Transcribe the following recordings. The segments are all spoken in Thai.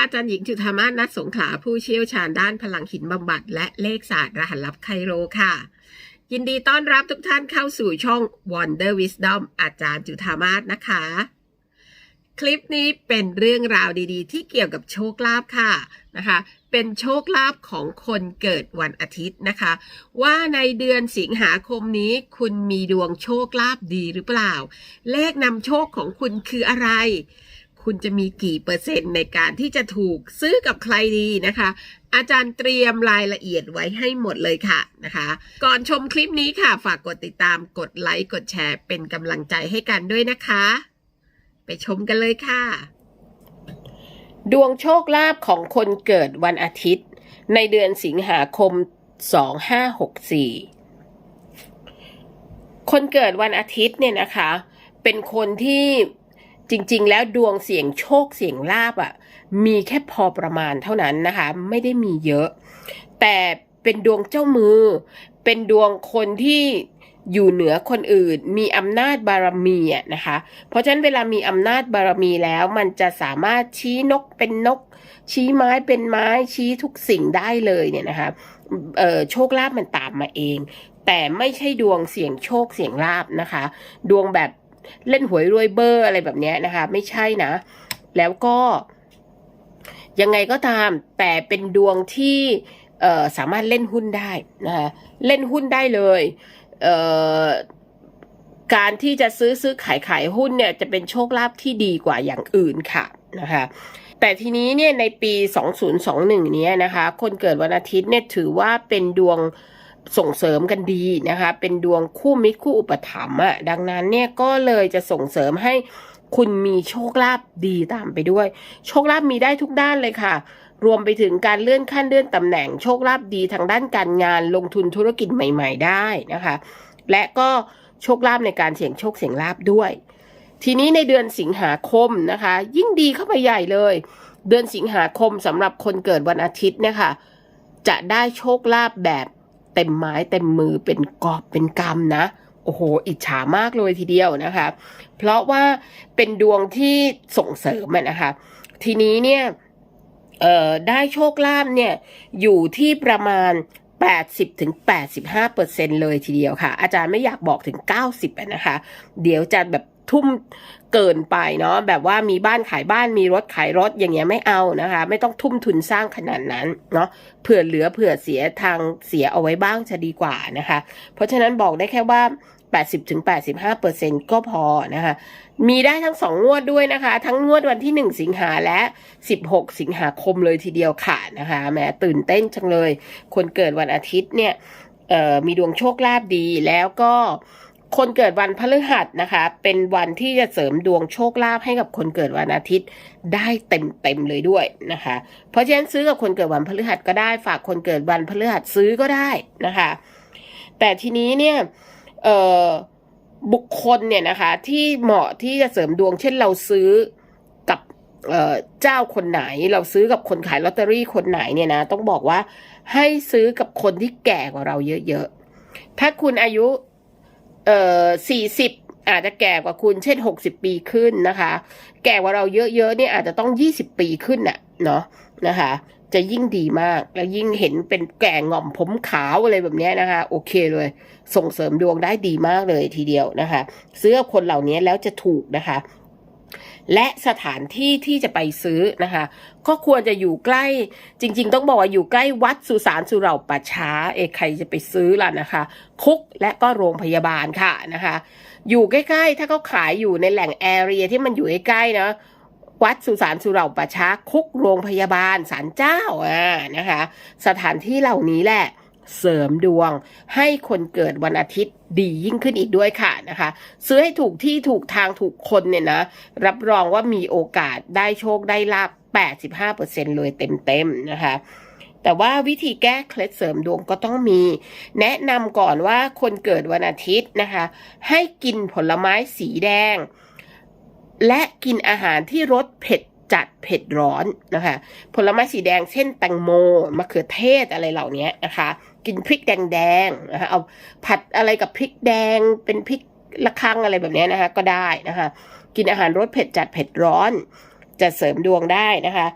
อาจารย์หญิงจุธามาศนัทสงขลาผู้เชี่ยวชาญด้านพลังหินบำบัด และเลขศาสตร์รหัสลับไคโรค่ะ ยินดีต้อนรับทุกท่านเข้าสู่ช่อง Wonder Wisdom อาจารย์จุธามาศนะคะ คลิปนี้เป็นเรื่องราวดีๆ ที่เกี่ยวกับโชคลาภค่ะนะคะ เป็นโชคลาภของคนเกิดวันอาทิตย์นะคะ ว่าในเดือนสิงหาคมนี้คุณมีดวงโชคลาภดีหรือเปล่า เลขนำโชคของคุณคืออะไร คุณจะมีกี่เปอร์เซ็นต์ในการที่จะถูกซื้อกับใครดีนะคะ อาจารย์เตรียมรายละเอียดไว้ให้หมดเลยค่ะนะคะ ก่อนชมคลิปนี้ค่ะ ฝากกดติดตามกดไลค์กดแชร์ เป็นกำลังใจให้กันด้วยนะคะ ไปชมกันเลยค่ะ ดวงโชคลาภของคนเกิดวันอาทิตย์ ในเดือนสิงหาคม 2564 คนเกิดวันอาทิตย์เนี่ยนะคะ เป็นคนที่ จริง ๆ แล้วดวงเสียงโชคเสียงลาบอะ่ะมีแค่พอประมาณเท่านั้นนะคะ ไม่ได้มีเยอะ แต่เป็นดวงเจ้ามือ เป็นดวงคนที่อยู่เหนือคนอื่น มีอำนาจบารมีอะนะคะ เพราะฉะนั้นเวลามีอำนาจบารมีแล้วมันจะสามารถชี้นกเป็นนก ชี้ไม้เป็นไม้ชี้ทุกสิ่งได้เลยเนี่ยนะคะเออโชคลาภมันตามมาเอง แต่ไม่ใช่ดวงเสียงโชคเสียงลาบนะคะ ดวงแบบ เล่นหวยรวยเบอร์อะไรแบบนี้นะคะ ไม่ใช่นะ แล้วก็ ยังไงก็ตามแต่เป็นดวงที่สามารถเล่นหุ้นได้นะคะเล่นหุ้นได้เลยเการที่จะซื้อซื้อขายขายหุ้นเนี่ยจะเป็นโชคลาภที่ดีกว่าอย่างอื่นค่ะนะคะแต่ทีนี้เนี่ยในปี 2021 เนี้ยนะคะ คนเกิดวันอาทิตย์เนี่ยถือว่าเป็นดวง ส่งเสริมกันดีนะคะ เป็นดวงคู่มิตรคู่อุปถัมภ์อะดังนั้นเนี่ยก็เลยจะส่งเสริมให้คุณมีโชคลาภดีตามไปด้วย โชคลาภมีได้ทุกด้านเลยค่ะ รวมไปถึงการเลื่อนขั้นเลื่อนตำแหน่งโชคลาภดีทางด้านการงานลงทุนธุรกิจใหม่ ๆ ได้นะคะ และก็โชคลาภในการเสี่ยงโชคเสี่ยงลาภด้วย ทีนี้ในเดือนสิงหาคมนะคะ ยิ่งดีเข้าไปใหญ่เลย เดือนสิงหาคมสำหรับคนเกิดวันอาทิตย์เนี่ยค่ะจะได้โชคลาภแบบ เต็มไม้เต็มมือเป็นกอบเป็นกำนะ โอ้โห อิจฉามากเลยทีเดียวนะคะ เพราะว่าเป็นดวงที่ส่งเสริมนะคะ ทีนี้เนี่ยได้โชคลาภเนี่ยอยู่ที่ประมาณ 80ถึง85เปอร์เซ็นเลยทีเดียวค่ะ อาจารย์ไม่อยากบอกถึง 90อะนะคะ เดี๋ยวจะแบบ ทุ่มเกินไปเนาะแบบว่ามีบ้านขายบ้านมีรถขายรถอย่างเงี้ยไม่เอานะคะ ไม่ต้องทุ่มทุนสร้างขนาดนั้นเนาะเผื่อเหลือเผื่อเสียทางเสียเอาไว้บ้างจะดีกว่านะคะ เพราะฉะนั้นบอกได้แค่ว่า80-85เปอร์เซ็นก็พอนะคะ มีได้ทั้งสองงวดด้วยนะคะ ทั้งงวดวันที่ 1 สิงหาและ 16 สิงหาคมเลยทีเดียวค่ะนะคะแหมตื่นเต้นจังเลย คนเกิดวันอาทิตย์เนี่ยมีดวงโชคลาภดีแล้วก็ คนเกิดวันพฤหัสนะคะ เป็นวันที่จะเสริมดวงโชคลาภให้กับคนเกิดวันอาทิตย์ได้เต็มเต็มๆเลยด้วยนะคะ เพราะฉะนั้นซื้อกับคนเกิดวันพฤหัสก็ได้ฝากคนเกิดวันพฤหัสซื้อก็ได้นะคะ แต่ทีนี้เนี่ยเอ่อบุคคลเนี่ยนะคะที่เหมาะที่จะเสริมดวงเช่นเราซื้อกับเเจ้าคนไหนเราซื้อกับคนขายลอตเตอรี่คนไหนเนี่ยนะต้องบอกว่าให้ซื้อกับคนที่แก่กว่าเราเยอะๆถ้าคุณอายุ เอ่อสี่สิบอาจจะแก่กว่าคุณเช่นหกสิบปีขึ้นนะคะ แก่กว่าเราเยอะๆเนี่ยอาจจะต้องยี่สิบปีขึ้นน่ะเนาะนะคะ จะยิ่งดีมากแล้วยิ่งเห็นเป็นแก่ง่อมผมขาวอะไรแบบนี้นะคะ โอเคเลย ส่งเสริมดวงได้ดีมากเลยทีเดียวนะคะ เสื้อคนเหล่านี้แล้วจะถูกนะคะ และสถานที่ที่จะไปซื้อนะคะก็ควรจะอยู่ใกล้จริง ๆ ต้องบอกว่าอยู่ใกล้วัดสุสานสุเหร่าป่าช้า เอกใครจะไปซื้อล่ะนะคะ คุกและก็โรงพยาบาลค่ะนะคะ อยู่ใกล้ๆ ถ้าเขาขายอยู่ในแหล่งแอเรียที่มันอยู่ใกล้ๆนะวัดสุสานสุเหร่าป่าช้า คุกโรงพยาบาลศาลเจ้าอ่านะคะ สถานที่เหล่านี้แหละ เสริมดวง ให้คนเกิดวันอาทิตย์ดียิ่งขึ้นอีกด้วยค่ะนะคะ ซื้อให้ถูกที่ถูกทางถูกคนเนี่ยนะ รับรองว่ามีโอกาสได้โชคได้ลาบ 85%เลยเต็มๆนะคะแต่ว่าวิธีแก้เคล็ดเสริมดวงก็ต้องมี แนะนำก่อนว่าคนเกิดวันอาทิตย์นะคะ ให้กินผลไม้สีแดง และกินอาหารที่รสเผ็ด จัดเผ็ดร้อนนะคะ ผลไม้สีแดงเช่นแตงโมมะเขือเทศอะไรเหล่านี้นะคะ กินพริกแดงๆนะคะเอาผัดอะไรกับพริกแดงเป็นพริกละคังอะไรแบบนี้นะคะ ก็ได้นะคะ กินอาหารรสเผ็ดจัดเผ็ดร้อน จะเสริมดวงได้นะคะ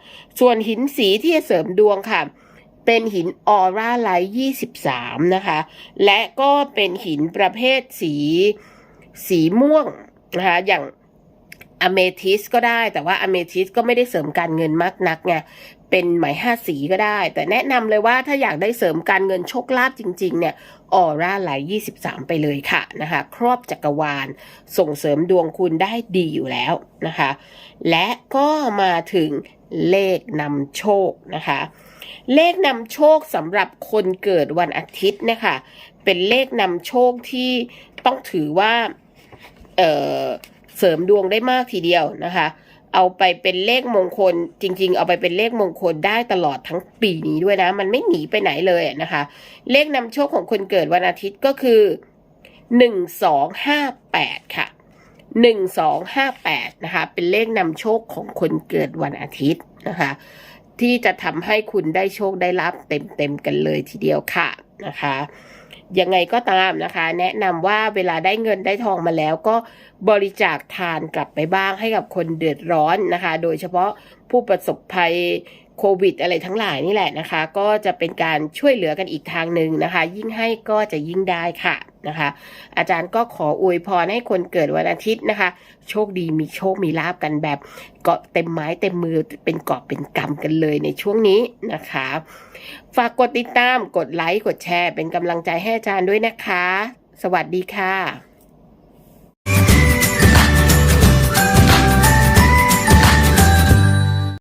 ส่วนหินสีที่จะเสริมดวงค่ะ เป็นหินออร่าไลท์23นะคะ และก็เป็นหินประเภทสีสีม่วงนะคะอย่าง อเมทิสก็ได้ แต่ว่าอเมทิสก็ไม่ได้เสริมการเงินมากนักไงเป็นหมายห้าสีก็ได้ แต่แนะนำเลยว่าถ้าอยากได้เสริมการเงินโชคลาภจริงๆเนี่ยออร่าไหล23 ไปเลยค่ะนะคะครอบจักรวาลส่งเสริมดวงคุณได้ดีอยู่แล้วนะคะ และก็มาถึงเลขนำโชคนะคะ เลขนำโชคสำหรับคนเกิดวันอาทิตย์นะคะเป็นเลขนำโชคที่ต้องถือว่าเอ่อ ริมดวงได้มากทีเดียวนะคะ เอาไปเป็นเลขมงคลจริง ๆ เอาไปเป็นเลขมงคลได้ตลอดทั้งปีนี้ด้วยนะ มันไม่หนีไปไหนเลยนะคะ เลขนำโชคของคนเกิดวันอาทิตย์ก็คือหนึ่งสองห้าแปดค่ะหนึ่งสองห้าแปดนะคะ เป็นเลขนำโชคของคนเกิดวันอาทิตย์นะคะ ที่จะทำให้คุณได้โชคได้รับเต็มๆกันเลยทีเดียวค่ะนะคะ ยังไงก็ตามนะคะ แนะนำว่าเวลาได้เงินได้ทองมาแล้วก็บริจาคทานกลับไปบ้างให้กับคนเดือดร้อนนะคะ โดยเฉพาะผู้ประสบภัยโควิดอะไรทั้งหลายนี่แหละนะคะ ก็จะเป็นการช่วยเหลือกันอีกทางหนึ่งนะคะ ยิ่งให้ก็จะยิ่งได้ค่ะ นะคะ อาจารย์ก็ขออวยพรให้คนเกิดวันอาทิตย์นะคะ โชคดีมีโชคมีลาบกันแบบเกาะเต็มไม้เต็มมือเป็นเกาะเป็นกำกันเลยในช่วงนี้นะคะ ฝากกดติดตามกดไลค์กดแชร์เป็นกำลังใจให้อาจารย์ด้วยนะคะ สวัสดีค่ะ